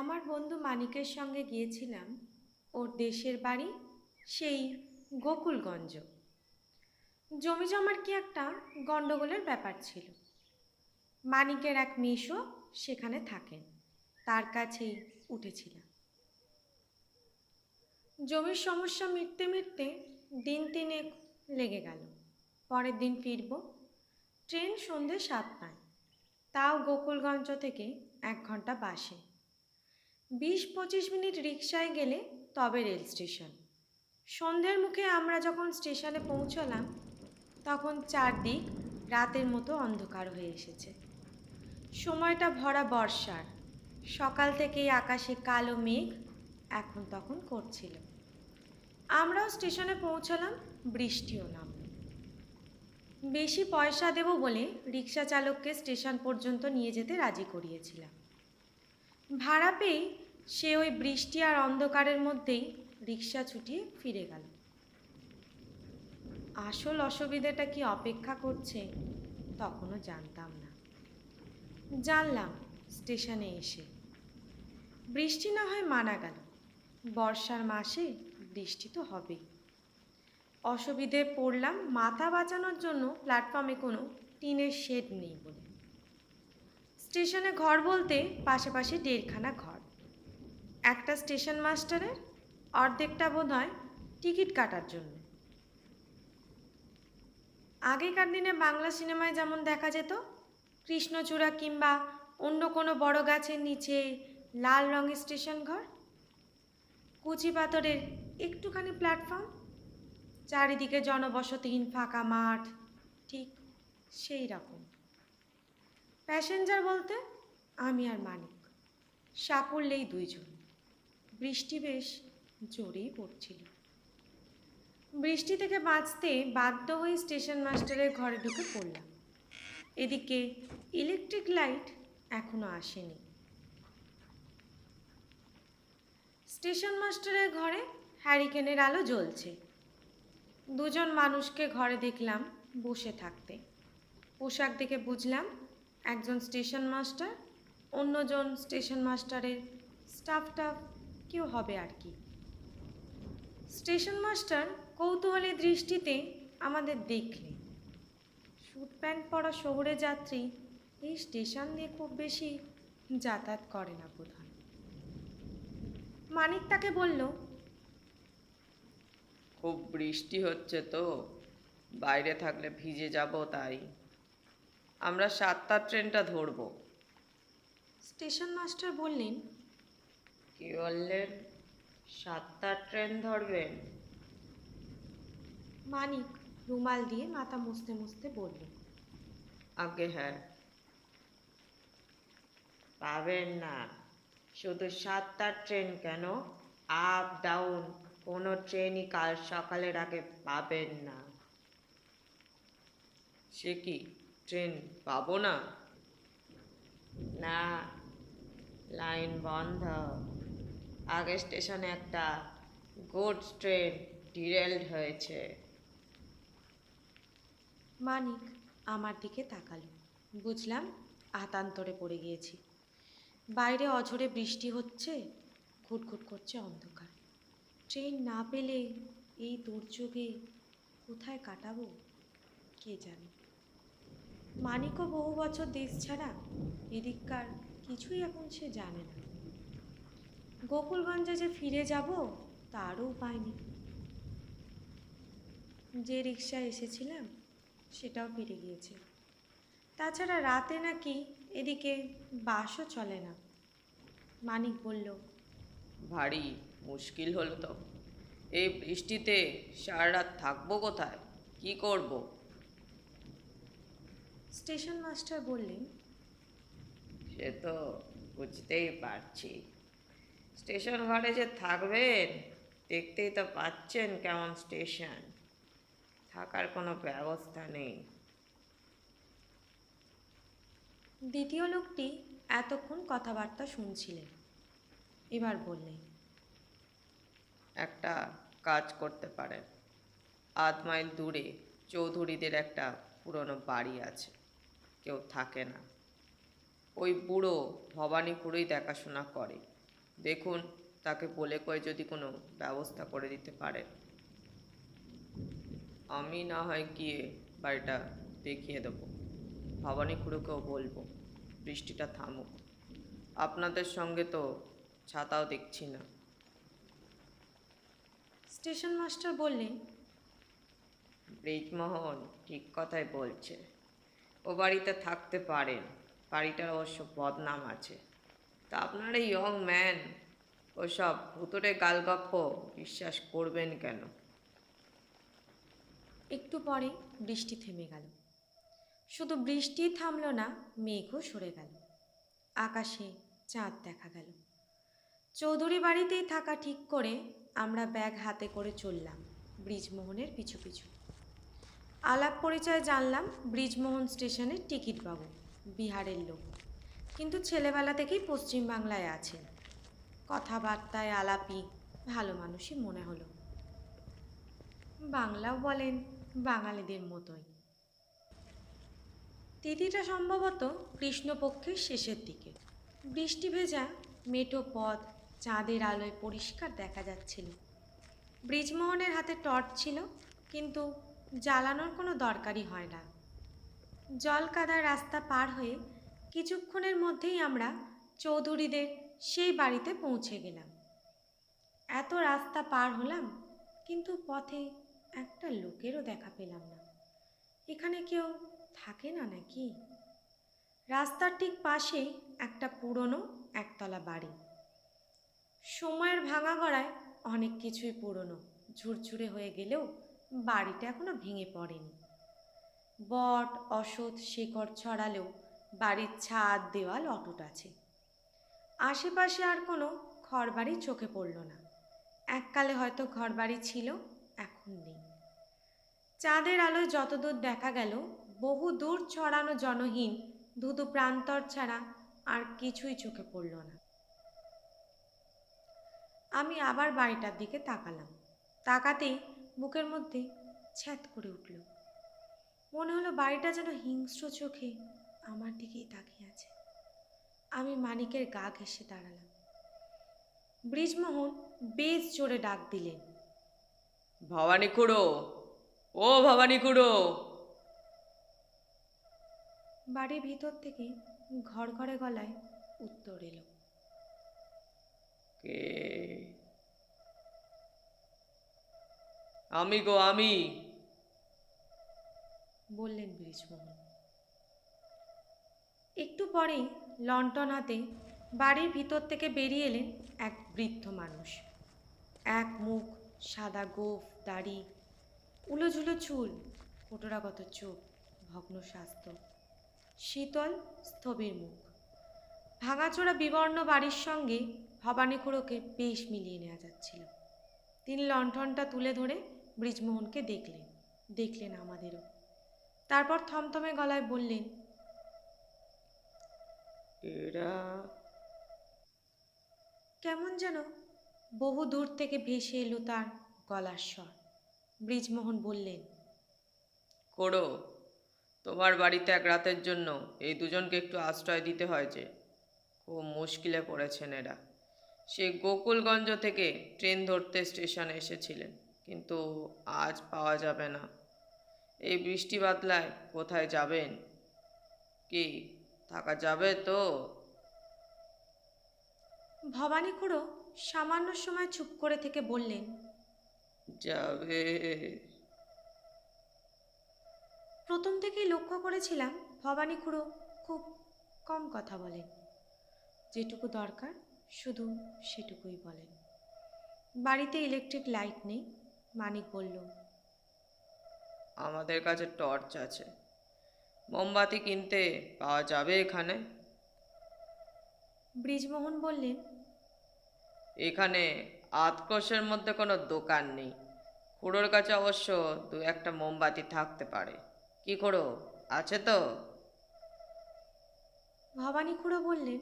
আমার বন্ধু মানিকের সঙ্গে গিয়েছিলাম ওর দেশের বাড়ি, সেই গোকুলগঞ্জ। জমি জমার কি একটা গণ্ডগোলের ব্যাপার ছিল। মানিকের এক মেশো সেখানে থাকেন, তার কাছেই উঠেছিলাম। জমির সমস্যা মিটতে মিটতে দিন তিনেক লেগে গেল। পরের দিন ফিরব, ট্রেন সন্ধে সাতটায়, তাও গোকুলগঞ্জ থেকে এক ঘণ্টা বাসে। বিশ পঁচিশ মিনিট রিক্সায় গেলে তবে রেল স্টেশন। সন্ধ্যের মুখে আমরা যখন স্টেশনে পৌঁছলাম, তখন চারদিক রাতের মতো অন্ধকার হয়ে এসেছে। সময়টা ভরা বর্ষার। সকাল থেকেই আকাশে কালো মেঘ এখন তখন করছিল। আমরাও স্টেশনে পৌঁছলাম, বৃষ্টিও নামল। বেশি পয়সা দেব বলে রিক্সা চালককে স্টেশন পর্যন্ত নিয়ে যেতে রাজি করিয়েছিলাম। ভাড়া পেয়ে সে ওই বৃষ্টি আর অন্ধকারের মধ্যেই রিক্সা ছুটিয়ে ফিরে গেল। আসল অসুবিধাটা কি অপেক্ষা করছে তখনও জানতাম না। জানলাম স্টেশনে এসে। বৃষ্টি না হয় মানা গেল। বর্ষার মাসে বৃষ্টি তো হবেই। অসুবিধে পড়লাম মাথা বাঁচানোর জন্য প্ল্যাটফর্মে কোনো টিনের শেড নেই বলে। স্টেশনে ঘর বলতে পাশাপাশি দেড়খানা ঘর। একটা স্টেশন মাস্টারের অর্ধেকটা বোধ হয় টিকিট কাটার জন্য। আগেকার দিনে বাংলা সিনেমায় যেমন দেখা যেত, কৃষ্ণচূড়া কিংবা অন্য কোনো বড় গাছের নিচে লাল রঙের স্টেশন ঘর, কুচি পাথরের একটুখানি প্ল্যাটফর্ম, চারিদিকে জনবসতিহীন ফাঁকা মাঠ, ঠিক সেই রকম। প্যাসেঞ্জার বলতে আমি আর মানিক। সাকুল্যেই দুইজন। বৃষ্টি বেশ জোরেই পড়ছিল। বৃষ্টি থেকে বাঁচতে বাধ্য হয়ে স্টেশন মাস্টারের ঘরে ঢুকে পড়লাম। এদিকে ইলেকট্রিক লাইট এখনও আসেনি। স্টেশন মাস্টারের ঘরে হ্যারিকেনের আলো জ্বলছে। দুজন মানুষকে ঘরে দেখলাম বসে থাকতে। পোশাক দেখে বুঝলাম একজন স্টেশন মাস্টার, অন্যজন স্টেশন মাস্টারের স্টাফ টাফ, কেউ হবে আর কি। স্টেশন মাস্টার কৌতূহলী দৃষ্টিতে আমাদের দেখলে। স্যুট প্যান্ট পরা শহুরে যাত্রী এই স্টেশন দিয়ে খুব বেশি যাতায়াত করে না বোধ মানিক তাকে বলল, খুব বৃষ্টি হচ্ছে তো, বাইরে থাকলে ভিজে যাব তাই। আমরা সাতটার ট্রেনটা ধরবো। স্টেশন মাস্টার বললেন কি বললেন? সাতটার ট্রেন ধরবেন? মানিক রুমাল দিয়ে মাথা মুছতে মুছতে বলল আগে হ্যাঁ। পাবেন না। শুধু সাতটার ট্রেন কেন? আপ ডাউন কোনো ট্রেনই কাল সকালের আগে পাবেন না। সে কি? ট্রেন, পাবো না। না, লাইন বন্ধ। আগে স্টেশনে একটা গুডস ট্রেন ডিরেলড হয়েছে। মানিক, আমার দিকে তাকালো। বুঝলাম আতান্তরে পড়ে গিয়েছি। বাইরে অঝরে বৃষ্টি হচ্ছে, ঘুটঘুট করছে অন্ধকার। ট্রেন না পেলে এই দুর্যোগে কোথায় কাটাবো, কে জানে? মানিকও বহু বছর দেশ ছাড়া এদিককার কিছুই এখন সে জানে না। গোকুলগঞ্জে যে ফিরে যাব, তারও উপায় নেই। যে রিক্সায় এসেছিলাম, সেটাও ফিরে গিয়েছে। তাছাড়া রাতে নাকি এদিকে বাসও চলে না। মানিক বলল, ভারী মুশকিল হলো তো। এই বৃষ্টিতে সারা রাত থাকব কোথায়? কি করব? স্টেশন মাস্টার বললেন সে তো বুঝতেই পারছি। স্টেশন ঘরে যে থাকবেন দেখতেই তো পাচ্ছেন কেমন স্টেশন। থাকার কোনো ব্যবস্থা নেই। দ্বিতীয় লোকটি এতক্ষণ কথাবার্তা শুনছিলেন। এবার বললেন একটা কাজ করতে পারেন। আধ মাইল দূরে চৌধুরীদের একটা পুরনো বাড়ি আছে। কেউ থাকে না। ওই বুড়ো ভবানীপুরেই দেখাশোনা করে। দেখুন তাকে বলে কয়ে যদি কোনো ব্যবস্থা করে দিতে পারে। আমি না হয় গিয়ে বাড়িটা দেখিয়ে দেবো। ভবানী খুড়োকেও বলব বৃষ্টিটা থামুক। আপনাদের সঙ্গে তো ছাতাও দেখছি না। স্টেশন মাস্টার বললেন ব্রিজমোহন ঠিক কথাই বলছে। বাড়িতে থাকতে পারেন। বাড়িটার অবশ্য বদনাম আছে। তা আপনার এই ইয়ং ম্যান ওসব ভুতুরে গালগপ্প বিশ্বাস করবেন কেন? একটু পরে বৃষ্টি থেমে গেল। শুধু বৃষ্টিই থামলো না, মেঘও সরে গেল। আকাশে চাঁদ দেখা গেল। চৌধুরী বাড়িতেই থাকা ঠিক করে আমরা ব্যাগ হাতে করে চললাম, ব্রিজমোহনের পিছু পিছু। আলাপ পরিচয় জানলাম ব্রিজমোহন স্টেশনের টিকিট বাবু বিহারের লোক। কিন্তু ছেলেবেলা থেকেই পশ্চিমবাংলায় আছেন। কথাবার্তায় আলাপি, ভালো মানুষই মনে হলো। বাংলাও বলেন, বাঙালিদের মতোই। তিথিটা সম্ভবত কৃষ্ণপক্ষের শেষের দিকে। বৃষ্টি ভেজা মেঠো পথ চাঁদের আলোয় পরিষ্কার দেখা যাচ্ছিল। ব্রিজমোহনের হাতে টর্চ ছিল, কিন্তু জ্বালানোর কোনো দরকারই হয় না। জল কাদার রাস্তা পার হয়ে কিছুক্ষণের মধ্যেই আমরা চৌধুরীদের সেই বাড়িতে পৌঁছে গেলাম। এত রাস্তা পার হলাম, কিন্তু পথে একটা লোকেরও দেখা পেলাম না। এখানে কেউ থাকে না নাকি? রাস্তার ঠিক পাশেই একটা পুরনো একতলা বাড়ি। সময়ের ভাঙা গড়ায় অনেক কিছুই পুরনো, ঝুরঝুরে হয়ে গেলেও বাড়িটা এখনও ভেঙে পড়েনি। বট, অসৎ শেকড় ছড়ালেও বাড়ির ছাদ, দেওয়াল অটুট আছে। আশেপাশে আর কোনো ঘরবাড়ি চোখে পড়ল না। এককালে হয়তো ঘরবাড়ি ছিল, এখন নেই। চাঁদের আলোয় যতদূর দেখা গেল, বহু দূর ছড়ানো জনহীন ধুধু প্রান্তর ছাড়া আর কিছুই চোখে পড়ল না। আমি আবার বাড়িটার দিকে তাকালাম। তাকাতেই বুকের মধ্যে ছ্যাত করে উঠল। মনে হলো বাড়িটা যেন হিংস্র চোখে আমার দিকেই তাকিয়ে আছে। আমি মানিকের গা ঘেঁষে দাঁড়ালাম। ব্রিজমোহন বেশ জোরে ডাক দিলেন। ভবানী খুড়ো ও ভবানী খুড়ো। বাড়ির ভিতর থেকে ঘর ঘরে গলায় উত্তর এলো। কে? আমি গো, আমি। বললেন ব্রিজমোহন একটু পরেই লন্ঠন হাতে বাড়ির ভিতর থেকে বেরিয়ে এলেন এক বৃদ্ধ মানুষ। এক মুখ সাদা গোফ, দাড়ি, উলোঝুলো চুল, কোটরাগত চোখ, ভগ্ন স্বাস্থ্য, শীতল, স্থবির মুখ। ভাঙাচোরা বিবর্ণ বাড়ির সঙ্গে ভবানী খুড়োকে বেশ মিলিয়ে নেওয়া যাচ্ছিল। তিনি লণ্ঠনটা তুলে ধরে ব্রিজমোহনকে দেখলেন দেখলেন আমাদেরও। তারপর থমথমে গলায় বললেন এরা কেমন যেন বহু দূর থেকে ভেসে এলো তার গলার স্বর। ব্রিজমোহন বললেন করো তোমার বাড়িতে এক রাতের জন্য এই দুজনকে একটু আশ্রয় দিতে হয় যে খুব মুশকিলে পড়েছেন এরা। সে গোকুলগঞ্জ থেকে ট্রেন ধরতে স্টেশনে এসেছিলেন। কিন্তু আজ পাওয়া যাবে না। এই বৃষ্টি বাদলায় কোথায় যাবেন? কি থাকা যাবে তো? ভবানী খুড়ো সামান্য সময় চুপ করে থেকে বললেন যাবে। প্রথম থেকেই লক্ষ্য করেছিলাম ভবানী খুড়ো খুব কম কথা বলেন। যেটুকু দরকার শুধু সেটুকুই বলেন। বাড়িতে ইলেকট্রিক লাইট নেই মানিক বলল আমাদের কাছে টর্চ আছে। মোমবাতি কিনতে পাওয়া যাবে এখানে? ব্রিজমোহন বললেন এখানে আতকোষের মধ্যে কোনো দোকান নেই। খুড়োর কাছে অবশ্য দু একটা মোমবাতি থাকতে পারে। কি খুড়ো আছে তো? ভবানী খুড়ো বললেন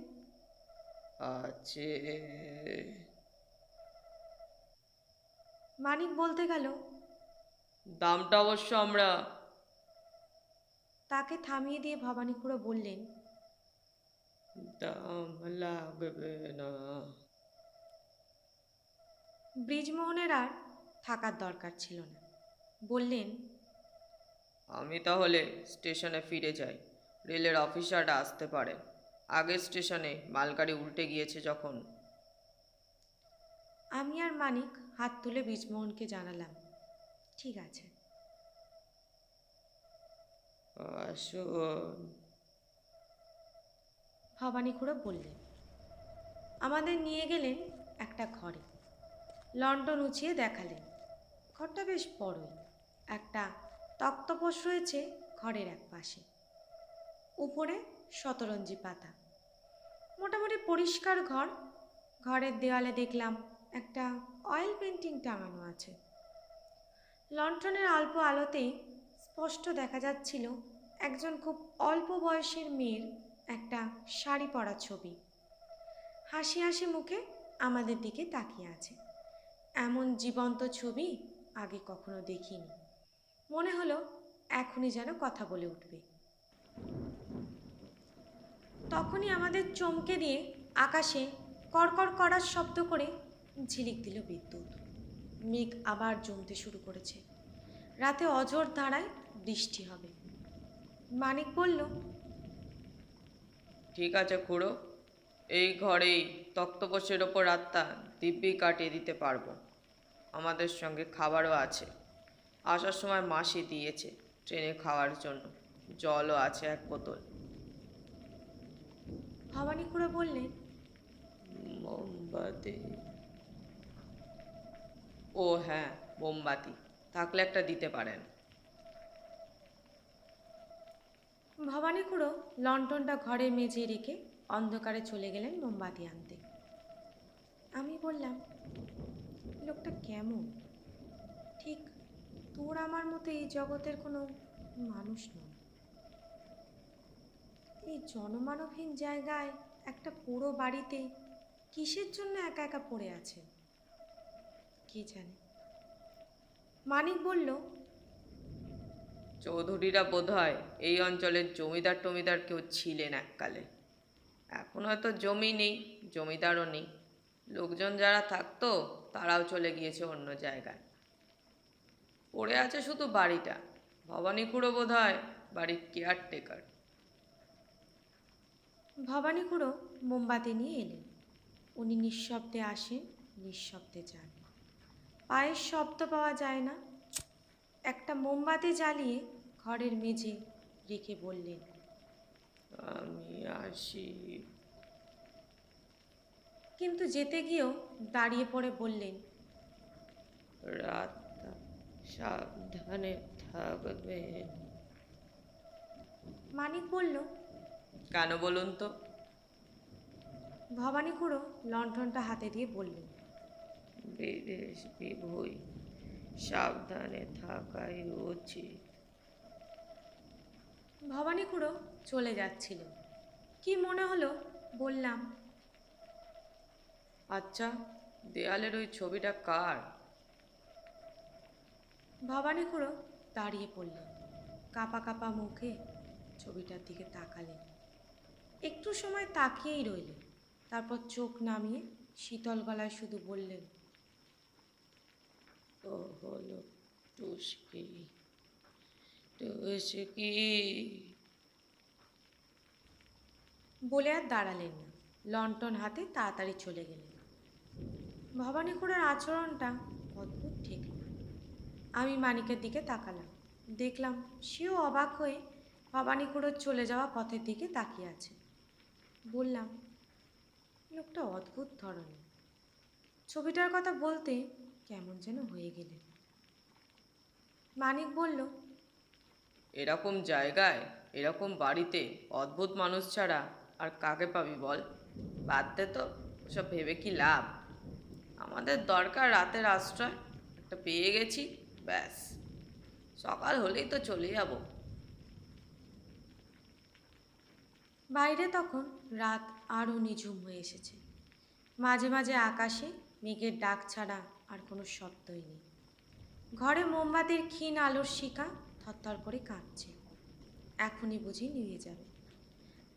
আছে। মানিক বলতে গেল দামটা অবশ্য আমরা তাকে থামিয়ে দিয়ে ভবানী খুড়ো বললেন দাম লাগবে না। ব্রিজমোহনের আর থাকার দরকার ছিল না। বললেন আমি তাহলে স্টেশনে ফিরে যাই। রেলের অফিসাররা আসতে পারে। আগের স্টেশনে মালগাড়ি উল্টে গিয়েছে যখন। আমি আর মানিক হাত তুলে ব্রিজমোহনকে জানালাম ঠিক আছে। আসুন। ভবানী খুড়ো বললেন আমাদের নিয়ে গেলেন একটা ঘরে। লন্ডন উঁচিয়ে দেখালেন ঘরটা বেশ বড়ই। একটা তক্তপোষ রয়েছে ঘরের এক পাশে। উপরে শতরঞ্জি পাতা। মোটামুটি পরিষ্কার ঘর। ঘরের দেওয়ালে দেখলাম একটা অয়েল পেন্টিং টাঙানো আছে। লন্ঠনের অল্প আলোতেই স্পষ্ট দেখা যাচ্ছিল একজন খুব অল্প বয়সের মেয়ের একটা শাড়ি পরা ছবি। হাসি হাসি মুখে আমাদের দিকে তাকিয়ে আছে। এমন জীবন্ত ছবি আগে কখনো দেখিনি। মনে হলো এখনই যেন কথা বলে উঠবে। তখনই আমাদের চমকে দিয়ে আকাশে কড়কড় করার শব্দ করে ঝিলিক দিল বিদ্যুৎ। মেঘ আবার জমতে শুরু করেছে। রাতে অজর ধারায় বৃষ্টি হবে। মানিক বলল ঠিক আছে খুড়ো এই ঘরেই তক্তপোষের ওপর রাতটা দিব্যি কাটিয়ে দিতে পারব। আমাদের সঙ্গে খাবারও আছে। আসার সময় মাসি দিয়েছে ট্রেনে খাওয়ার জন্য। জলও আছে এক বোতল। ভবানী খুড়ো বললেন মোমবাতি ও হ্যাঁ মোমবাতি। থাকলে একটা দিতে পারেন। ভবানী খুড়ো লন্ঠনটা ঘরে মেঝে রেখে অন্ধকারে চলে গেলেন মোমবাতি আনতে। আমি বললাম, লোকটা কেমন? ঠিক তোর আমার মতো এই জগতের কোনো মানুষ নয়। এই জনমানবহীন জায়গায় একটা পুরো বাড়িতে কিসের জন্য একা একা পড়ে আছে? কে জানে? মানিক বলল চৌধুরীরা বোধহয় এই অঞ্চলের জমিদার টমিদার কেউ ছিলেন এককালে। এখন হয়তো জমি নেই জমিদারও নেই। লোকজন যারা থাকতো তারাও চলে গিয়েছে অন্য জায়গায়। পড়ে আছে শুধু বাড়িটা। ভবানী খুঁড়ো বোধ হয় বাড়ির কেয়ারটেকার ভবানী খুড়ো মোমবাতি নিয়ে এলেন। উনি নিঃশব্দে আসেন নিঃশব্দে যান। পায়ের শব্দ পাওয়া যায় না। একটা মোমবাতি জ্বালিয়ে ঘরের মেঝে রেখে বললেন আমি আসি। কিন্তু যেতে গিয়েও দাঁড়িয়ে পড়ে বললেন রাতটা সাবধানে থাকবে। মানিক বলল কেন বলুন তো? ভবানী খুড়ো লণ্ঠনটা হাতে দিয়ে বললেন বিদেশ বিভুই সাবধানে থাকাই উচিত। ভবানী খুড়ো চলে যাচ্ছিল। কি মনে হলো? বললাম। আচ্ছা দেয়ালের ওই ছবিটা কার? ভবানী খুড়ো দাঁড়িয়ে পড়লেন কাপা কাপা মুখে ছবিটার দিকে তাকালেন। একটু সময় তাকিয়েই রইলেন তারপর চোখ নামিয়ে শীতল গলায় শুধু বললেন ও হলো টুসকি টুসকি বলে আর দাঁড়ালেন না। লন্ঠন হাতে তাড়াতাড়ি চলে গেলেন। ভবানী খুড়ার আচরণটা অদ্ভুত ঠেকল আমি মানিকের দিকে তাকালাম। দেখলাম সেও অবাক হয়ে ভবানী খুড়োর চলে যাওয়া পথের দিকে তাকিয়ে আছে। বললাম, লোকটা অদ্ভুত ধরনের। ছবিটার কথা বলতে কেমন যেন হয়ে গেলেন। মানিক বলল এরকম জায়গায় এরকম বাড়িতে অদ্ভুত মানুষ ছাড়া আর কাকে পাবি বল? বাদ দে তো সব ভেবে কি লাভ? আমাদের দরকার রাতের আশ্রয় একটা পেয়ে গেছি ব্যাস। সকাল হলেই তো চলে যাব। বাইরে তখন রাত আরও নিঝুম হয়ে এসেছে। মাঝে মাঝে আকাশে মেঘের ডাক ছাড়া আর কোনো শব্দই নেই। ঘরে মোমবাতির ক্ষীণ আলোর শিকা থরথর করে কাঁপছে। এখনই বুঝি নিয়ে যাবে।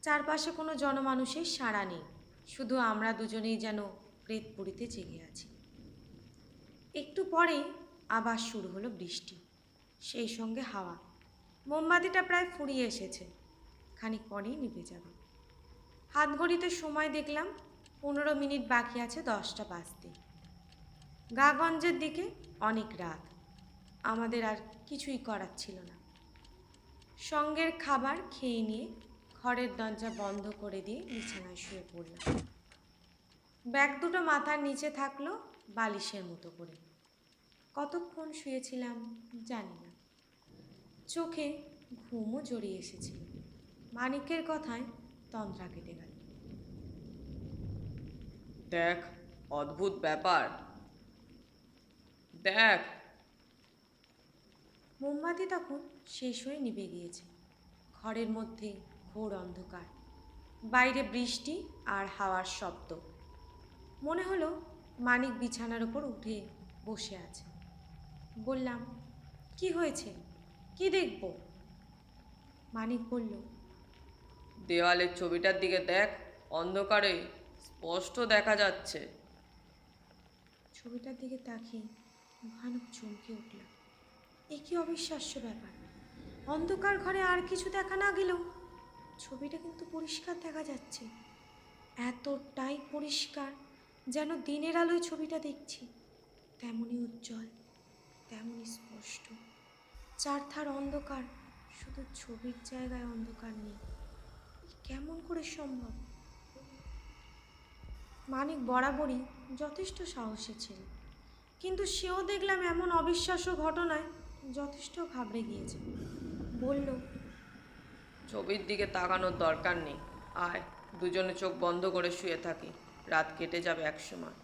চারপাশে কোনো জনমানুষের সাড়া নেই। শুধু আমরা দুজনেই যেন প্রেতপুরীতে জেগে আছি। একটু পরেই আবার শুরু হলো বৃষ্টি। সেই সঙ্গে হাওয়া। মোমবাতিটা প্রায় ফুরিয়ে এসেছে। খানিক পরেই নিভে যাবে। হাত ঘড়িতে সময় দেখলাম, পনেরো মিনিট বাকি আছে দশটা বাজতে। গাগঞ্জের দিকে অনেক রাত। আমাদের আর কিছুই করার ছিল না। সঙ্গের খাবার খেয়ে নিয়ে ঘরের দরজা বন্ধ করে দিয়ে বিছানায় শুয়ে পড়লাম। ব্যাগ দুটো মাথার নিচে থাকল বালিশের মতো করে। কতক্ষণ শুয়েছিলাম জানি না। চোখে ঘুমও জড়িয়ে এসেছিল। মানিকের কথায় তন্দ্রা কেটে গেল। দেখ, অদ্ভুত ব্যাপার। দেখ। মোমবাতি তখন শেষ হয়ে নিভে গিয়েছে ঘরের মধ্যে ঘোর অন্ধকার। বাইরে বৃষ্টি আর হাওয়ার শব্দ। মনে হলো মানিক বিছানার ওপর উঠে বসে আছে। বললাম কি হয়েছে? কি দেখব? মানিক বলল দেওয়ালের ছবিটার দিকে দেখ অন্ধকারে স্পষ্ট দেখা যাচ্ছে। ছবিটার দিকে তাকিয়ে ভয়ানক চমকে উঠলাম এ কি অবিশ্বাস্য ব্যাপার? অন্ধকার ঘরে আর কিছু দেখা না গেলেও ছবিটা কিন্তু পরিষ্কার দেখা যাচ্ছে। এতটাই পরিষ্কার যেন দিনের আলোয় ছবিটা দেখছি। তেমনই উজ্জ্বল তেমনই স্পষ্ট। চারথার অন্ধকার, শুধু ছবির জায়গায় অন্ধকার নেই। কেমন করে সম্ভব? মানিক বরাবরই যথেষ্ট সাহসী ছিল। কিন্তু সেও দেখলাম এমন অবিশ্বাস্য ঘটনায় যথেষ্ট ঘাবড়ে গিয়েছে। বলল ছবির দিকে তাকানোর দরকার নেই। আয় দুজনে চোখ বন্ধ করে শুয়ে থাকি। রাত কেটে যাবে এক সময়।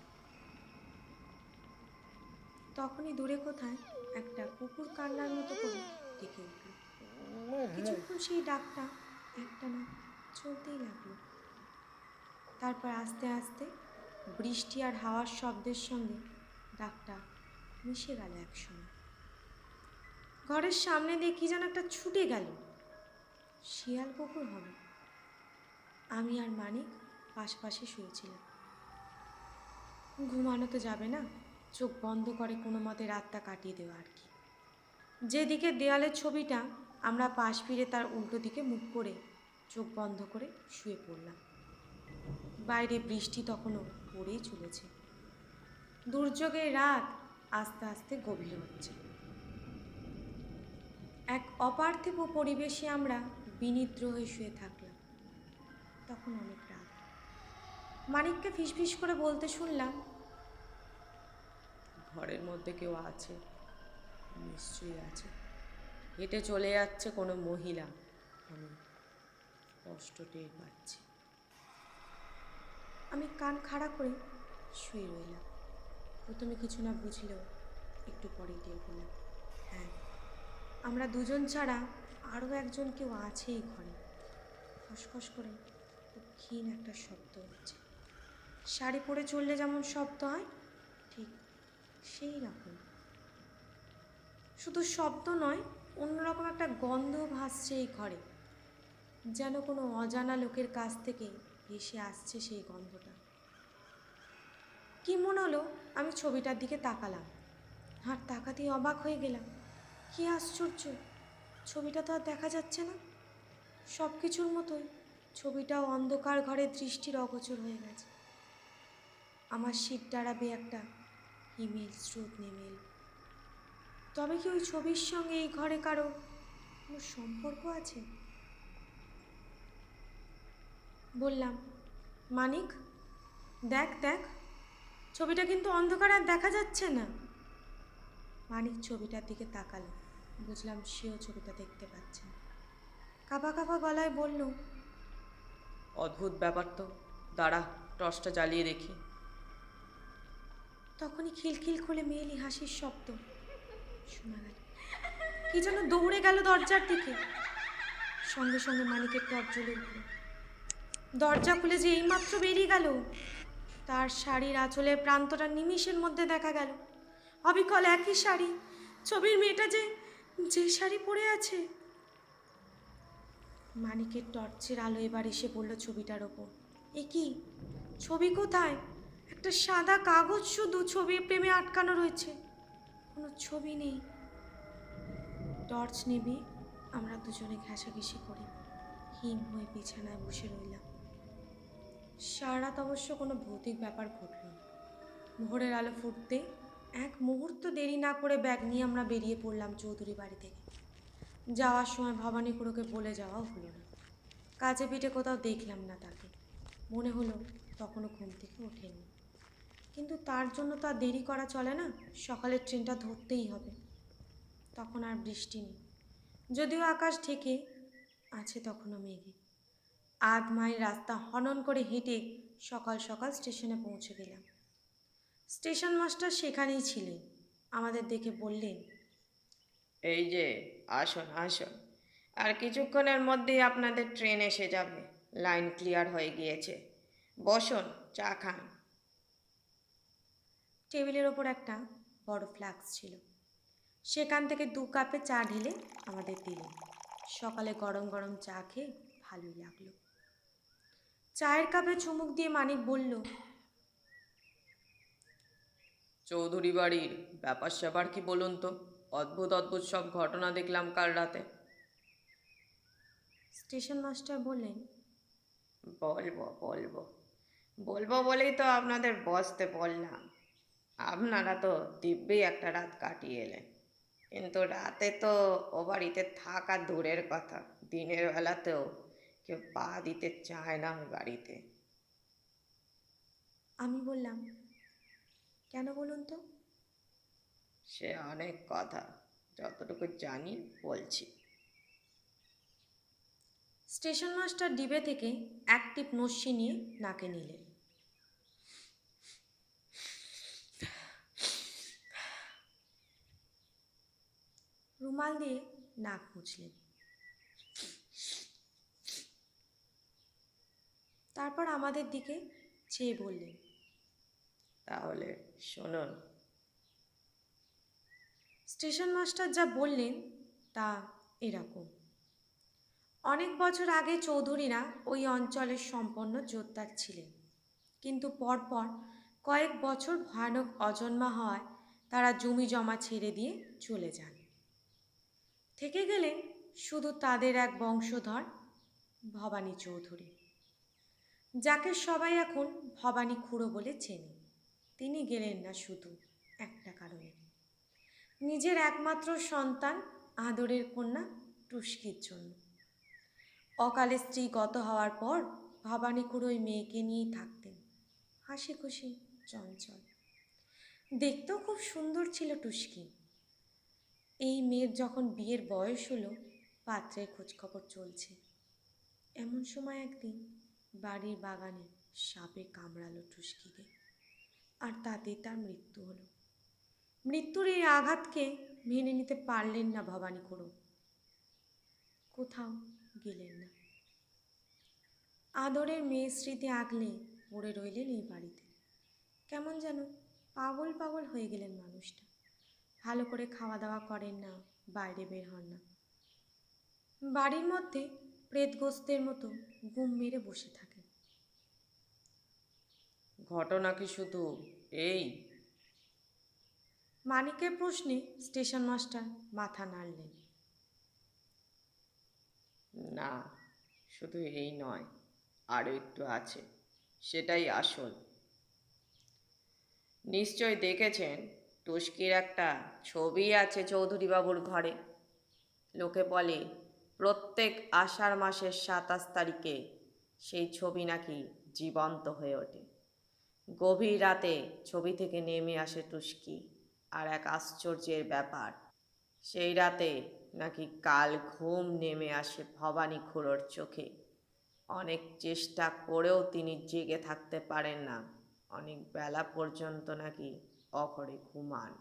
তখনই দূরে কোথায় একটা কুকুর কান্নার মতো করে ডেকে উঠল। কিছুক্ষণ সেই ডাকটা একটা না চলতেই লাগল। তারপর আস্তে আস্তে বৃষ্টি আর হাওয়ার শব্দের সঙ্গে ডাকটা মিশে গেল একসঙ্গে ঘরের সামনে দিয়ে কি যেন একটা ছুটে গেল। শিয়াল কুকুর হবে। আমি আর মানিক পাশাপাশি শুয়েছিলাম। ঘুমানো তো যাবে না, চোখ বন্ধ করে কোনো মতে রাতটা কাটিয়ে দেওয়া আর কি। যেদিকে দেয়ালের ছবিটা, আমরা পাশ ফিরে তার উল্টো দিকে মুখ করে চোখ বন্ধ করে শুয়ে পড়লাম। বাইরে বৃষ্টি তখনও পড়েই চলেছে। দুর্যোগের রাত আস্তে আস্তে গভীর হচ্ছে। এক অপার্থিব পরিবেশে আমরা বিনিদ্র হয়ে শুয়ে থাকলাম। তখন অনেক রাত। মানিককে ফিসফিস করে বলতে শুনলাম, ঘরের মধ্যে কেউ আছে? নিশ্চয়ই আছে। হেঁটে চলে যাচ্ছে কোনো মহিলা। আমি স্পষ্ট টের পাচ্ছি। আমি কান খাড়া করে শুয়ে রইলাম। প্রথমে কিছু না বুঝলেও একটু পরেই টের পেলাম। হ্যাঁ আমরা দুজন ছাড়া আরও একজন কেউ আছে এই ঘরে। খসখস করে ক্ষীণ একটা শব্দ হচ্ছে। শাড়ি পরে চললে যেমন শব্দ হয়, ঠিক সেই রকম। শুধু শব্দ নয়, অন্যরকম একটা গন্ধ ভাসছে এই ঘরে। যেন কোনো অজানা লোকের কাছ থেকে ভেসে আসছে সেই গন্ধটা। কি মনে হলো? আমি ছবিটার দিকে তাকালাম। আর তাকাতেই অবাক হয়ে গেলাম। কি আশ্চর্য! ছবিটা তো আর দেখা যাচ্ছে না। সব কিছুর মতোই ছবিটাও অন্ধকার ঘরে দৃষ্টির অগোচর হয়ে গেছে। আমার শীত ডাড়াবে একটা হিমেল স্রোত নেমে এলো তবে কি ওই ছবির সঙ্গে এই ঘরে কারও কোনো সম্পর্ক আছে? বললাম, মানিক, দেখ দেখ। ছবিটা কিন্তু অন্ধকার আর দেখা যাচ্ছে না। মানিক ছবিটার দিকে তাকালো। বুঝলাম সেও ছবিটা দেখতে পাচ্ছে কাপা কাপা গলায় বলল অদ্ভুত ব্যাপার তো। দাঁড়া টর্চটা জ্বালিয়ে দেখি। তখনই খিলখিল খুলে মেয়েলি হাসির শব্দ। শোনা গেল। কি যেন দৌড়ে গেল দরজার দিকে। সঙ্গে সঙ্গে মানিকের টর্চ জ্বলে উঠল। দরজা খুলে যে এইমাত্র বেরিয়ে গেল তার শাড়ির আঁচলের প্রান্তটা নিমিষের মধ্যে দেখা গেল। অবিকল একই শাড়ি। ছবির মেয়েটা যে যে শাড়ি পরে আছে। মানিকের টর্চের আলো এবার এসে পড়ল ছবিটার ওপর। এ কি? ছবি কোথায়? একটা সাদা কাগজ শুধু ছবি প্রেমে আটকানো রয়েছে। কোনো ছবি নেই। টর্চ নিবি, আমরা দুজনে ঘেঁষাঘেঁষি করি। হিম হয়ে বিছানায় বসে রইলাম। সারা রাত অবশ্য কোনো ভৌতিক ব্যাপার ঘটল ভোরের আলো ফুটতে এক মুহূর্ত দেরি না করে ব্যাগ নিয়ে আমরা বেরিয়ে পড়লাম চৌধুরী বাড়ি থেকে। যাওয়ার সময় ভবানী খুড়োকে বলে যাওয়াও হলো না। কাজে পিঠে কোথাও দেখলাম না তাকে। মনে হলো তখনও ঘুম থেকে ওঠেনি। কিন্তু তার জন্য তো আর দেরি করা চলে না, সকালের ট্রেনটা ধরতেই হবে। তখন আর বৃষ্টি নেই। যদিও আকাশ ঢেকে আছে তখনও মেঘে। আধ মাইল রাস্তা হনন করে হেঁটে সকাল সকাল স্টেশনে পৌঁছে গেলাম। স্টেশন মাস্টার সেখানেই ছিলেন। আমাদের দেখে বললেন এই যে আসুন আসুন। আর কিছুক্ষণের মধ্যেই আপনাদের ট্রেন এসে যাবে। লাইন ক্লিয়ার হয়ে গিয়েছে। বসুন চা খান। টেবিলের ওপর একটা বড় ফ্লাক্স ছিল। সেখান থেকে দু কাপে চা ঢেলে আমাদের দিলেন। সকালে গরম গরম চা খেয়ে ভালোই লাগল। চায়ের কাপে চুমুক দিয়ে মানিক বলল চৌধুরী বাড়ির ব্যাপার স্যাপার কি বলুন তো? অদ্ভুত অদ্ভুত সব ঘটনা দেখলাম কাল রাতে। স্টেশন মাস্টার বললেন বলব বলব। বলব বলেই তো আপনাদের বসতে বললাম। আপনারা তো দিব্যি একটা রাত কাটিয়ে এলেন। কিন্তু রাতে তো ও বাড়িতে থাকা দূরের কথা। দিনের বেলাতেও কেউ পা দিতে চায় না বাড়িতে আমি বললাম কেন বলুন তো? সে অনেক কথা যতটুকু জানি বলছি। স্টেশন মাস্টার ডিবে থেকে এক টিপ নস্যি নিয়ে নাকে নিলেন। রুমাল দিয়ে নাক মুছলেন। তারপর আমাদের দিকে চেয়ে বললেন তাহলে শুনুন। স্টেশন মাস্টার যা বললেন তা এরকম। অনেক বছর আগে চৌধুরীরা ওই অঞ্চলের সম্পন্ন জোরদার ছিলেন কিন্তু পরপর কয়েক বছর ভয়ানক অজন্মা হওয়ায় তারা জমি জমা ছেড়ে দিয়ে চলে যান। থেকে গেলেন শুধু তাদের এক বংশধর ভবানী চৌধুরী। যাকে সবাই এখন ভবানী খুঁড়ো বলে চেনে। তিনি গেলেন না শুধু একটা কারণে। নিজের একমাত্র সন্তান, আদরের কন্যা টুস্কির জন্য। অকালে স্ত্রী গত হওয়ার পর ভবানী খুড়ো ওই মেয়েকে নিয়েই থাকতেন। হাসি খুশি চঞ্চল। দেখতেও খুব সুন্দর ছিল টুস্কি। এই মেয়ের যখন বিয়ের বয়স হলো, পাত্রের খোঁজখবর চলছে। এমন সময় একদিন বাড়ির বাগানে সাপে কামড়ালো টুস্কিকে। আর তাতেই তার মৃত্যু হলো। মৃত্যুর এই আঘাতকে মেনে নিতে পারলেন না ভবানী খুড়ো কোথাও গেলেন না। আদরের মেয়ে স্মৃতি আগলে পড়ে রইলেন এই বাড়িতে। কেমন যেন পাগল পাগল হয়ে গেলেন মানুষটা। ভালো করে খাওয়া দাওয়া করেন না, বাইরে বের হন না। বাড়ির মধ্যে প্রেতগ্রস্তের মতো গুম মেরে বসে থাকেন ঘটনা কি শুধু এই? মানিকের প্রশ্নে স্টেশন মাস্টার মাথা নাড়লেন। না শুধু এই নয় আরও একটু আছে সেটাই আসল। নিশ্চয় দেখেছেন টুস্কির একটা ছবি আছে চৌধুরীবাবুর ঘরে। লোকে বলে প্রত্যেক আষাঢ় মাসের সাতাশ তারিখে সেই ছবি নাকি জীবন্ত হয়ে ওঠে। গভীর রাতে ছবি থেকে নেমে আসে টুস্কি আর এক আশ্চর্যের ব্যাপার, সেই রাতে নাকি কাল ঘুম নেমে আসে ভবানী খুড়োর চোখে। অনেক চেষ্টা করেও তিনি জেগে থাকতে পারেন না, অনেক বেলা পর্যন্ত নাকি অঘরে ঘুমান।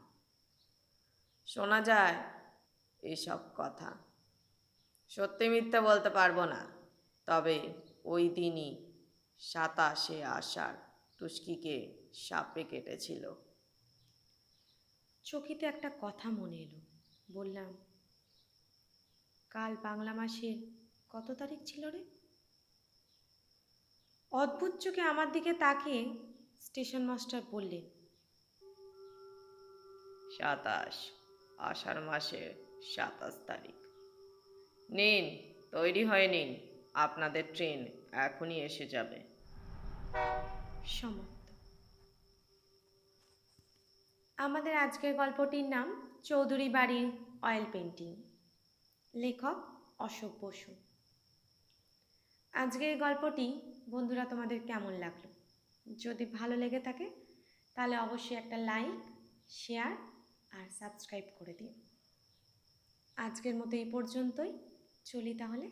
শোনা যায় এসব কথা সত্যি মিথ্যে বলতে পারব না। তবে ওই দিনই সাতাশে আষাঢ় টুস্কিকে সাপে কেটেছিল। চকিতে একটা কথা মনে এলো। বললাম কাল বাংলা মাসের কত তারিখ ছিল রে? অদ্ভুত চোখে আমার দিকে তাকিয়ে স্টেশন মাস্টার বললেন সাতাশ আষাঢ় মাসের সাতাশ তারিখ। নিন, তৈরি হয়ে নিন। আপনাদের ট্রেন এখনই এসে যাবে। আমাদের আজকের গল্পটির নাম চৌধুরী বাড়ির অয়েল পেন্টিং লেখক অশোক বসু। আজকের গল্পটি, বন্ধুরা তোমাদের কেমন লাগল? যদি ভালো লেগে থাকে, তাহলে অবশ্যই একটা লাইক, শেয়ার আর সাবস্ক্রাইব করে দিও। আজকের মতো এই পর্যন্তই। চলি তাহলে?